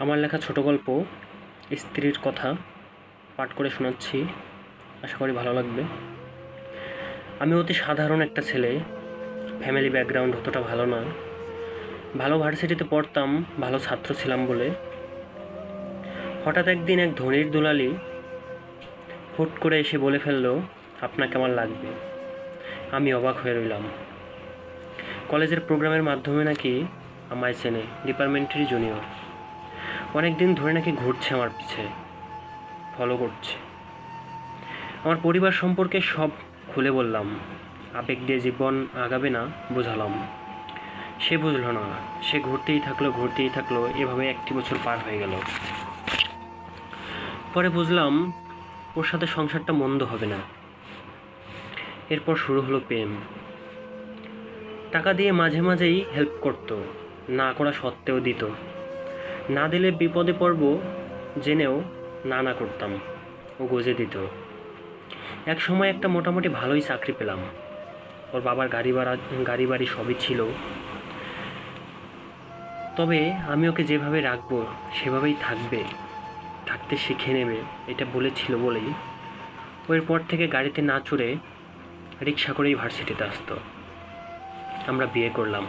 আমার লেখা ছোট গল্প, স্ত্রীর কথা পাঠ করে শোনাচ্ছি। আশা করি ভালো লাগবে। আমি অতি সাধারণ একটা ছেলে। ফ্যামিলি ব্যাকগ্রাউন্ড অতটা ভালো না। ভালো ভার্সিটিতে পড়তাম, ভালো ছাত্র ছিলাম বলে। হঠাৎ একদিন এক ধনির দুলালি হুট করে এসে বলে ফেলল, আপনাকে আমার লাগবে। আমি অবাক হয়ে রইলাম। কলেজের প্রোগ্রামের মাধ্যমে নাকি আমায় চেনে ডিপার্টমেন্টেরই জুনিয়র। অনেক দিন ধরে নাকি ঘুরছে আমার পিছে। ফলো করছে। আমার পরিবার সম্পর্কে সব খুলে বললাম। আবেগ দিয়ে জীবন আগাবে না, বোঝালাম। সে বুঝলো না। সে ঘুরতেই থাকল ঘুরতেই থাকল, এভাবে একটি বছর পার হয়ে গেল। পরে বুঝলাম, ওর সাথে সংসারটা মন্দ হবে না। এরপর শুরু হলো প্রেম। টাকা দিয়ে মাঝে মাঝেই হেল্প করতো। না করা সত্ত্বেও দিত। না দিলে বিপদে পড়ব জেনেও না না করতাম ও গজে দিত। এক সময় একটা মোটামুটি ভালোই চাকরি পেলাম। ওর বাবার গাড়ি ভাড়া, গাড়ি বাড়ি সবই ছিল। তবে আমি ওকে যেভাবে রাখব, সেভাবেই থাকবে, থাকতে শিখে নেবে, এটা বলেছিল বলেই ওর পর থেকে গাড়িতে না চড়ে রিক্সা করেই ভার্সিটিতে আসতো। আমরা বিয়ে করলাম।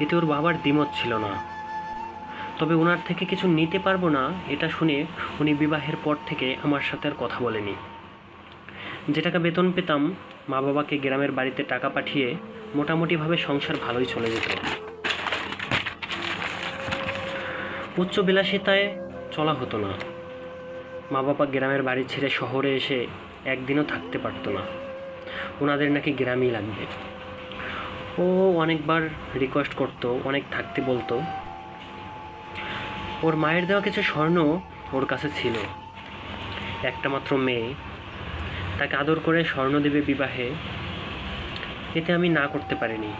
এতে ওর বাবার দ্বিমত ছিল না। তবে ওনার থেকে কিছু নিতে পারব না, এটা শুনে উনি বিবাহের পর থেকে আমার সাথে আর কথা বলেনি। যে টাকা বেতন পেতাম, মা বাবাকে গ্রামের বাড়িতে টাকা পাঠিয়ে মোটামুটিভাবে সংসার ভালোই চলে যেত। উচ্চ বিলাসিতায় চলা হতো না। মা বাবা গ্রামের বাড়ি ছেড়ে শহরে এসে একদিনও থাকতে পারতো না। ওনাদের নাকি গ্রামই লাগবে। ও অনেকবার রিকোয়েস্ট করতো, অনেক থাকতে বলতো। ওর মায়ের দেওয়া কিছু স্বর্ণ ওর কাছে ছিল। একটা মাত্র মেয়ে তাকে আদর করে স্বর্ণ দেবে বিবাহে। এতে আমি না করতে পারিনি।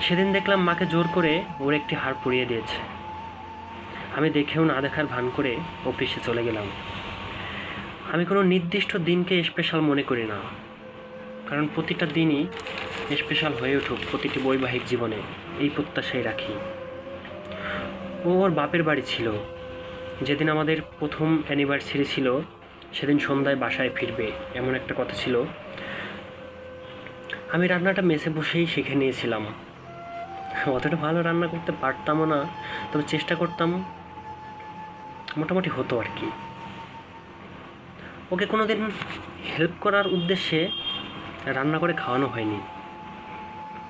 সেদিন দেখলাম মাকে জোর করে ওর একটি হার পুড়িয়ে দিয়েছে। আমি দেখেও না দেখার ভান করে অফিসে চলে গেলাম। আমি কোনো নির্দিষ্ট দিনকে স্পেশাল মনে করি না। কারণ প্রতিটা দিনই স্পেশাল হয়ে উঠুক প্রতিটি বৈবাহিক জীবনে এই প্রত্যাশাই রাখি। ও ওর বাপের বাড়ি ছিল। যেদিন আমাদের প্রথম অ্যানিভার্সারি ছিল, সেদিন সন্ধ্যায় বাসায় ফিরবে, এমন একটা কথা ছিল। আমি রান্নাটা মেসে বসেই শিখে নিয়েছিলাম। অতটা ভালো রান্না করতে পারতামও না, তবে চেষ্টা করতাম, মোটামুটি হতো আর কি। ওকে কোনো দিন হেল্প করার উদ্দেশ্যে রান্না করে খাওয়ানো হয়নি।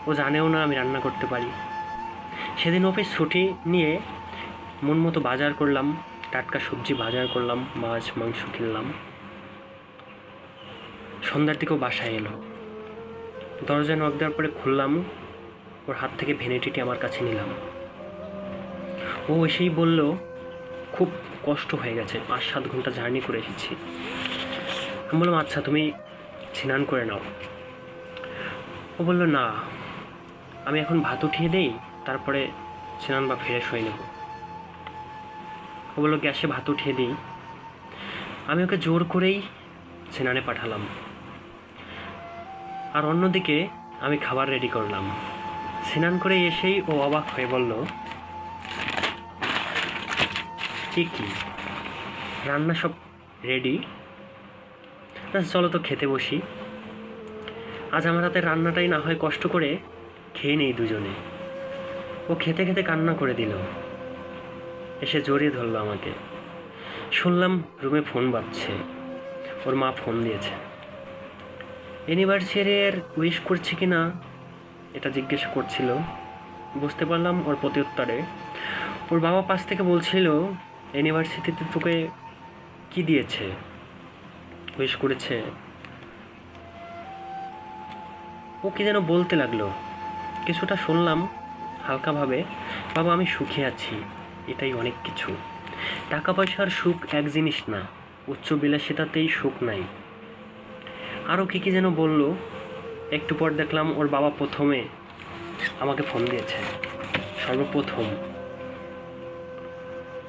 ও জানেও না আমি রান্না করতে পারি। সেদিন অফিস ছুটি নিয়ে মন মতো বাজার করলাম, টাটকা সবজি বাজার করলাম, মাছ, মাংস কিনলাম। সন্ধ্যার দিকেও বাসায় এলো। দরজা নক দেওয়ার পরে খুললাম, ওর হাত থেকে ভেনিটিটি আমার কাছে নিলাম। ও এসেই বলল, খুব কষ্ট হয়ে গেছে পাঁচ সাত ঘণ্টা জার্নি করে এসেছি। আমি বললাম আচ্ছা তুমি স্নান করে নাও। ও বলল, না, আমি এখন ভাত উঠিয়ে দেই, তারপরে স্নান বা ফ্রেশ হয়ে নেব। ও বলল গ্যাসে ভাত উঠিয়ে দিই। আমি ওকে জোর করেই স্নানে পাঠালাম। আর অন্যদিকে আমি খাবার রেডি করলাম। স্নান করে এসেই ও অবাক হয়ে বলল, "এ কি? রান্না সব রেডি চলো তো খেতে বসি। আজ আমার হাতে রান্নাটাই না হয় কষ্ট করে খেয়ে নেই দুজনে। ও খেতে খেতে কান্না করে দিল। এসে জড়িয়ে ধরলো আমাকে। শুনলাম রুমে ফোন বাজছে। ওর মা ফোন দিয়েছে। অ্যানিভার্সারির উইশ করছে কি না, এটা জিজ্ঞেস করছিল। বুঝতে পারলাম ওর প্রতি উত্তরে ওর বাবা পাশ থেকে বলছিল, ইউনিভার্সিটিতে তোকে কি দিয়েছে? উইশ করেছে। ও কি যেন বলতে লাগল। কিছুটা শুনলাম, হালকাভাবে। বাবা, আমি সুখে আছি। এটাই অনেক কিছু। টাকা পয়সার সুখ এক জিনিস না উচ্চ বিলাসিতাতেই সুখ নাই। আরও কী কী যেন বলল, একটু পর দেখলাম ওর বাবা প্রথমে আমাকে ফোন দিয়েছে, সর্বপ্রথম।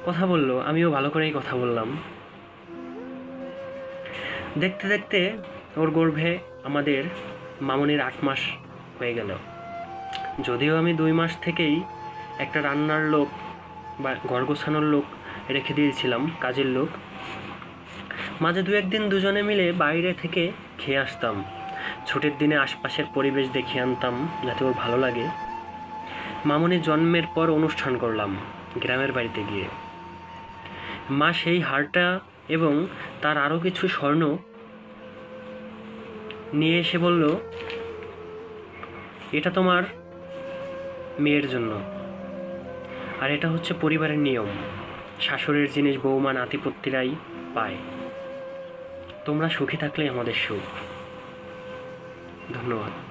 কথা বলল, আমিও ভালো করেই কথা বললাম। দেখতে দেখতে ওর গর্ভে আমাদের মামনির আট মাস হয়ে গেল। যদিও আমি দুই মাস থেকেই একটা রান্নার লোক বা ঘর গোছানোর লোক রেখে দিয়েছিলাম, কাজের লোক। মাঝে দু একদিন দুজনে মিলে বাইরে থেকে খেয়ে আসতাম। ছুটির দিনে আশপাশের পরিবেশ দেখে আনতাম যাতে ওর ভালো লাগে। মামনি জন্মের পর অনুষ্ঠান করলাম গ্রামের বাড়িতে গিয়ে। মা সেই হারটা এবং তার আরও কিছু স্বর্ণ নিয়ে এসে বলল, এটা তোমার মেয়ের জন্য। আর এটা হচ্ছে পরিবারের নিয়ম। শাশুড়ির জিনিস বৌমা নাতিপত্তিরাই পায়। তোমরা সুখী থাকলে আমাদের সুখ। ধন্যবাদ।